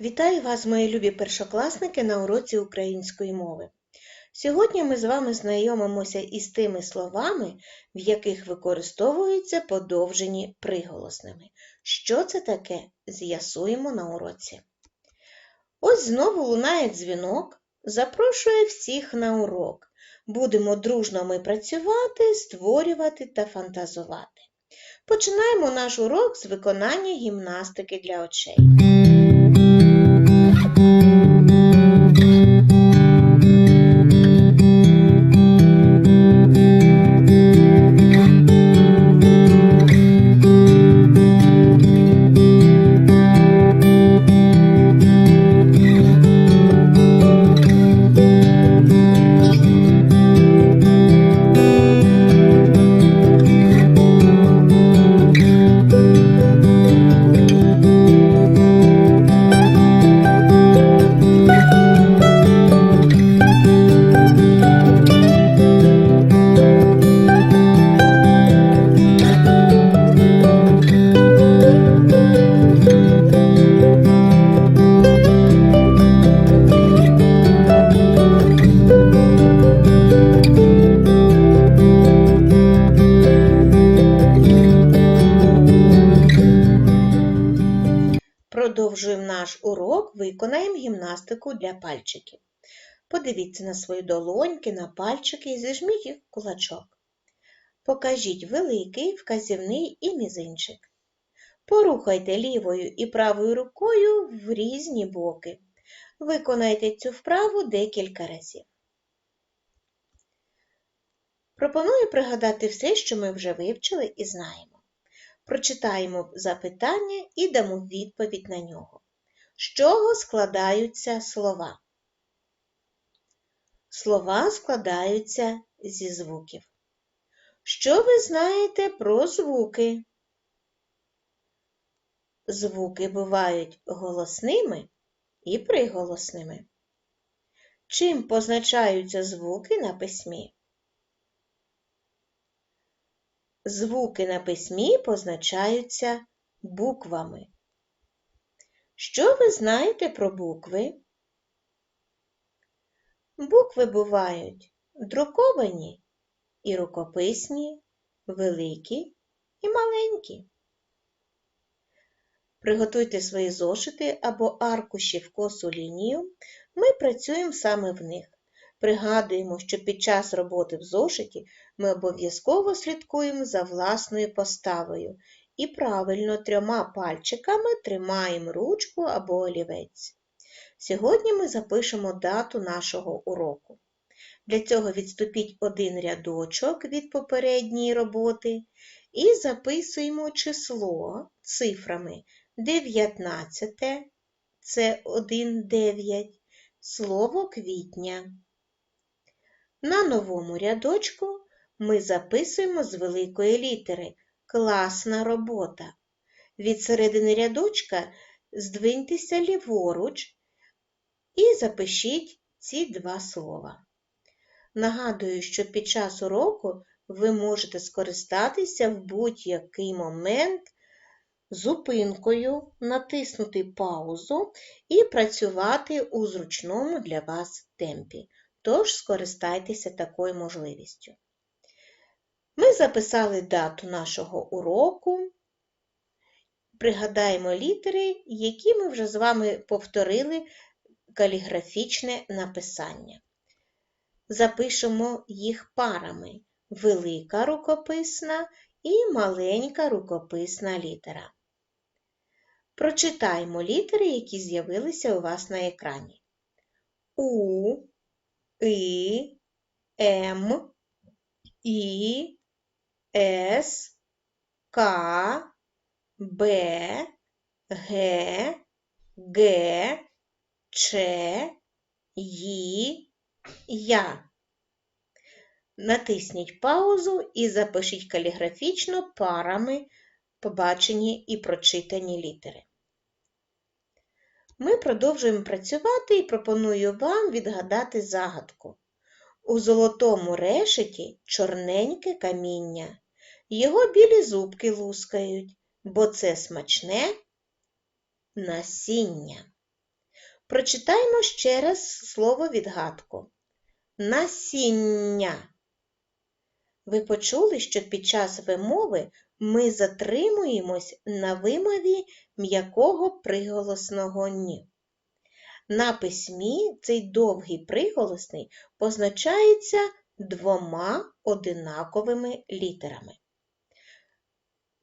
Вітаю вас, мої любі першокласники, на уроці української мови. Сьогодні ми з вами знайомимося із тими словами, в яких використовуються подовжені приголосними. Що це таке? З'ясуємо на уроці. Ось знову лунає дзвінок, запрошує всіх на урок. Будемо дружно ми працювати, створювати та фантазувати. Починаємо наш урок з виконання гімнастики для очей. Продовжуємо наш урок, виконаємо гімнастику для пальчиків. Подивіться на свої долоньки, на пальчики і зіжміть їх в кулачок. Покажіть великий, вказівний і мізинчик. Порухайте лівою і правою рукою в різні боки. Виконайте цю вправу декілька разів. Пропоную пригадати все, що ми вже вивчили і знаємо. Прочитаємо запитання і дамо відповідь на нього. З чого складаються слова? Слова складаються зі звуків. Що ви знаєте про звуки? Звуки бувають голосними і приголосними. Чим позначаються звуки на письмі? Звуки на письмі позначаються буквами. Що ви знаєте про букви? Букви бувають друковані і рукописні, великі і маленькі. Приготуйте свої зошити або аркуші в косу лінію. Ми працюємо саме в них. Пригадуємо, що під час роботи в зошиті ми обов'язково слідкуємо за власною поставою і правильно трьома пальчиками тримаємо ручку або олівець. Сьогодні ми запишемо дату нашого уроку. Для цього відступіть один рядочок від попередньої роботи і записуємо число цифрами 19, це 1, 9, слово квітня. На новому рядочку ми записуємо з великої літери Класна робота. Від середини рядочка здвиньтеся ліворуч і запишіть ці два слова. Нагадую, що під час уроку ви можете скористатися в будь-який момент зупинкою, натиснути паузу і працювати у зручному для вас темпі. Тож скористайтеся такою можливістю. Ми записали дату нашого уроку. Пригадаємо літери, які ми вже з вами повторили каліграфічне написання. Запишемо їх парами велика рукописна і маленька рукописна літера. Прочитаємо літери, які з'явилися у вас на екрані. У, І, М, І, С, К, Б, Г, Г, Ч, Ї, Я. Натисніть паузу і запишіть каліграфічно парами побачені і прочитані літери. Ми продовжуємо працювати і пропоную вам відгадати загадку. У золотому решеті чорненьке каміння. Його білі зубки лускають, бо це смачне насіння. Прочитаємо ще раз слово відгадку. Насіння. Ви почули, що під час вимови ми затримуємось на вимові м'якого приголосного «ні». На письмі цей довгий приголосний позначається двома одинаковими літерами.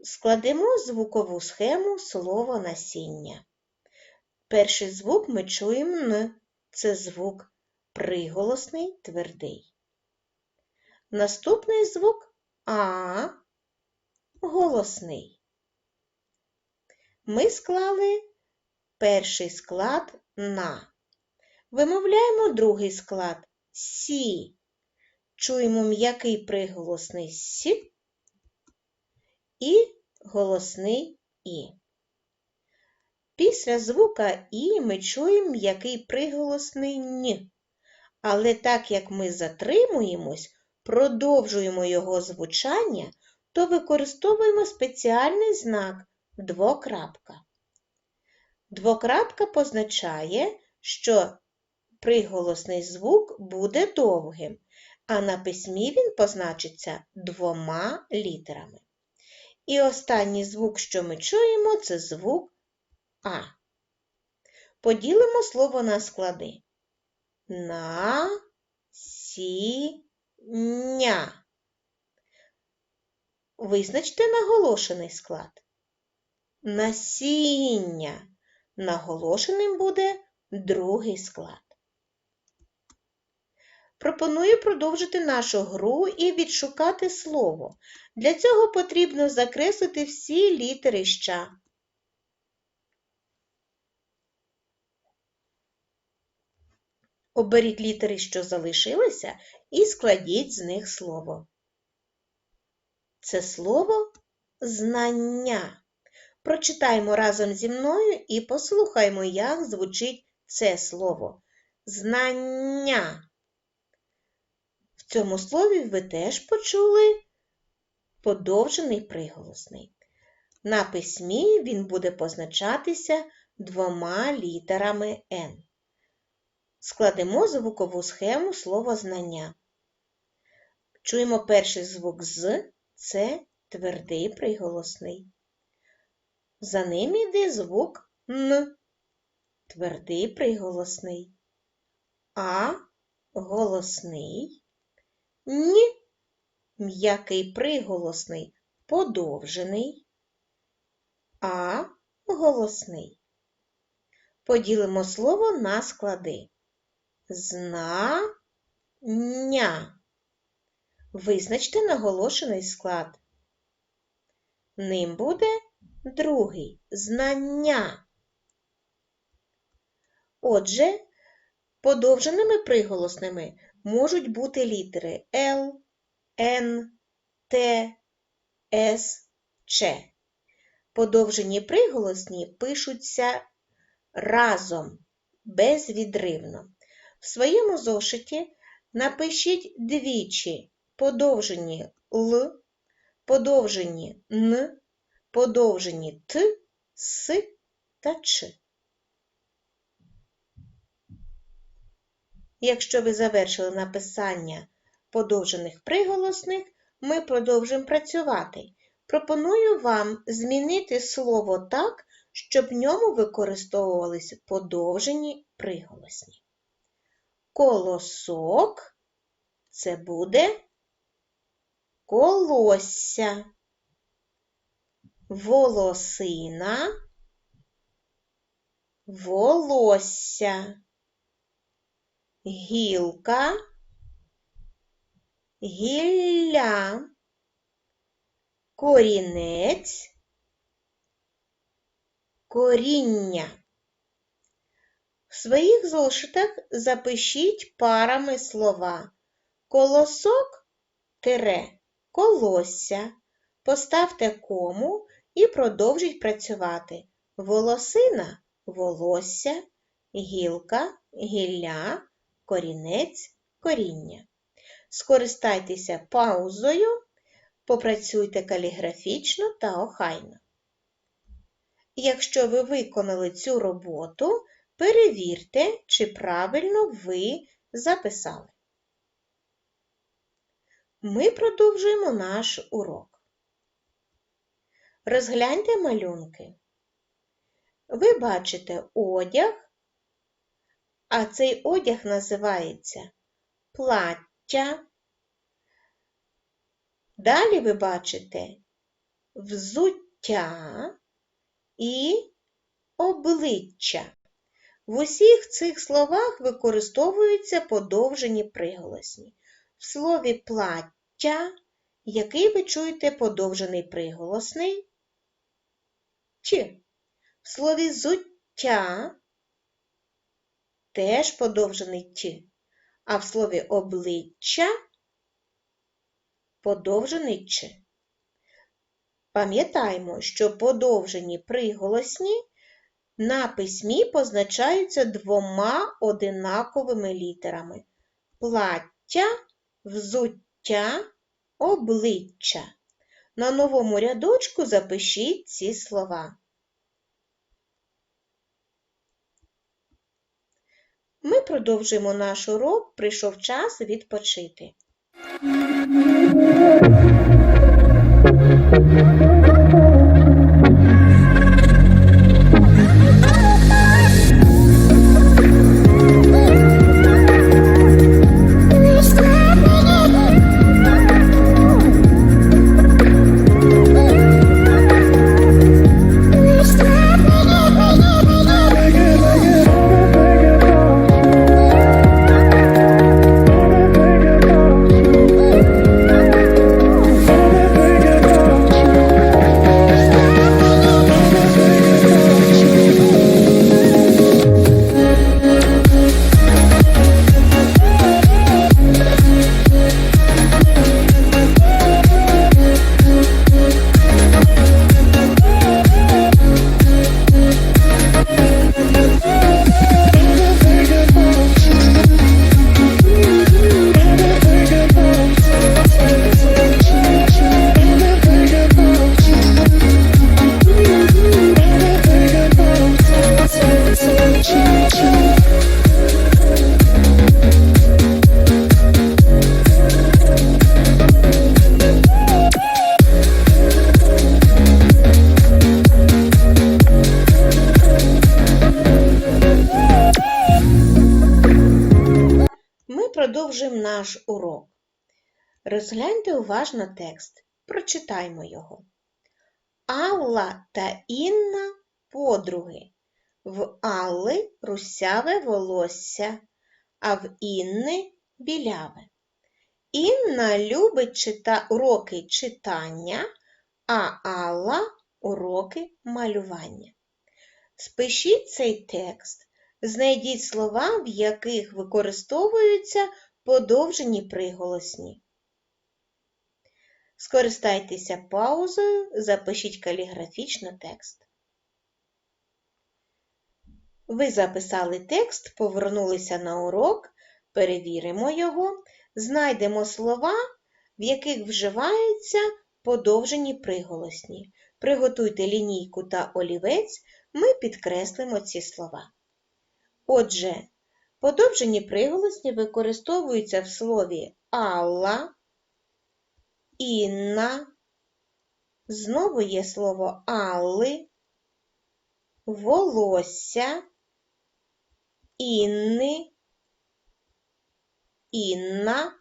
Складемо звукову схему слова насіння. Перший звук ми чуємо Н. Це звук приголосний твердий. Наступний звук А голосний. Ми склали перший склад на. Вимовляємо другий склад Сі. Чуємо м'який приголосний Сі і голосний І. Після звука І ми чуємо м'який приголосний Н. Але так як ми затримуємось, продовжуємо його звучання, то використовуємо спеціальний знак двокрапка. Двокрапка позначає, що приголосний звук буде довгим, а на письмі він позначиться двома літерами. І останній звук, що ми чуємо, це звук А. Поділимо слово на склади. На сі ня. Визначте наголошений склад. Насіння. Наголошеним буде другий склад. Пропоную продовжити нашу гру і відшукати слово. Для цього потрібно закреслити всі літери ща. Оберіть літери, що залишилися, і складіть з них слово. Це слово знання. Прочитаємо разом зі мною і послухаймо, як звучить це слово. Знання. В цьому слові ви теж почули подовжений приголосний. На письмі він буде позначатися двома літерами Н. Складемо звукову схему слова знання. Чуємо перший звук з це твердий приголосний. За ним йде звук Н, твердий приголосний, А голосний, Н м'який приголосний подовжений, А голосний. Поділимо слово на склади. Зна-ня. Визначте наголошений склад. Ним буде другий знання. Отже, подовженими приголосними можуть бути літери Л, Н, Т, С, Ч. Подовжені приголосні пишуться разом, безвідривно. В своєму зошиті напишіть двічі подовжені Л, подовжені Н, подовжені Т, С та Ч. Якщо ви завершили написання подовжених приголосних, ми продовжимо працювати. Пропоную вам змінити слово так, щоб в ньому використовувалися подовжені приголосні. Колосок це буде колосся, волосина, волосся, гілка, гілля, корінець, коріння. В своїх зошитах запишіть парами слова. Колосок тире колосся, поставте кому і продовжіть працювати. Волосина волосся, гілка, гілля, корінець, коріння. Скористайтеся паузою, попрацюйте каліграфічно та охайно. Якщо ви виконали цю роботу, Перевірте, чи правильно ви записали. Ми продовжуємо наш урок. Розгляньте малюнки. Ви бачите одяг, а цей одяг називається плаття. Далі ви бачите взуття і обличчя. В усіх цих словах використовуються подовжені приголосні. В слові плаття, який ви чуєте подовжений приголосний, Ч. В слові зуття теж подовжений Т, а в слові обличчя подовжений Ч. Пам'ятаємо, що подовжені приголосні на письмі позначаються двома одинаковими літерами плаття, взуття, обличчя. На новому рядочку запишіть ці слова. Ми продовжуємо наш урок, прийшов час відпочити. Розгляньте уважно текст. Прочитаймо його. Алла та Інна подруги. В Алли русяве волосся, а в Інни біляве. Інна любить чита... уроки читання, а Алла уроки малювання. Спишіть цей текст. Знайдіть слова, в яких використовуються подовжені приголосні. Скористайтеся паузою, запишіть каліграфічно текст. Ви записали текст, повернулися на урок, перевіримо його, знайдемо слова, в яких вживаються подовжені приголосні. Приготуйте лінійку та олівець, ми підкреслимо ці слова. Отже, подовжені приголосні використовуються в слові Алла, Інна, знову є слово Алли, волосся, Інни, Інна,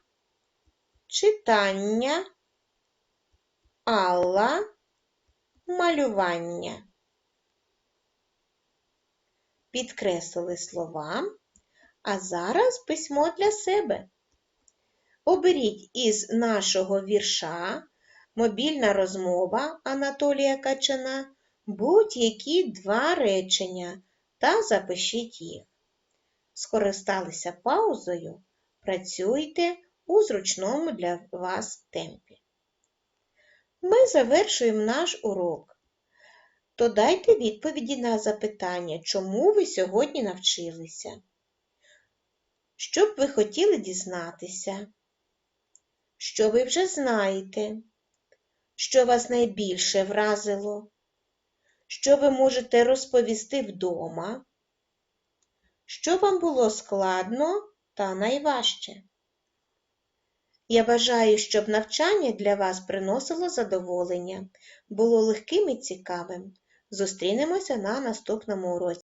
читання, Алла, малювання. Підкреслили слова, а зараз письмо для себе. Оберіть із нашого вірша Мобільна розмова Анатолія Качана будь-які два речення та запишіть їх. Скористалися паузою, працюйте у зручному для вас темпі. Ми завершуємо наш урок то дайте відповіді на запитання, чому ви сьогодні навчилися. Що б ви хотіли дізнатися? Що ви вже знаєте? Що вас найбільше вразило? Що ви можете розповісти вдома? що вам було складно та найважче. Я бажаю, щоб навчання для вас приносило задоволення, було легким і цікавим. Зустрінемося на наступному уроці.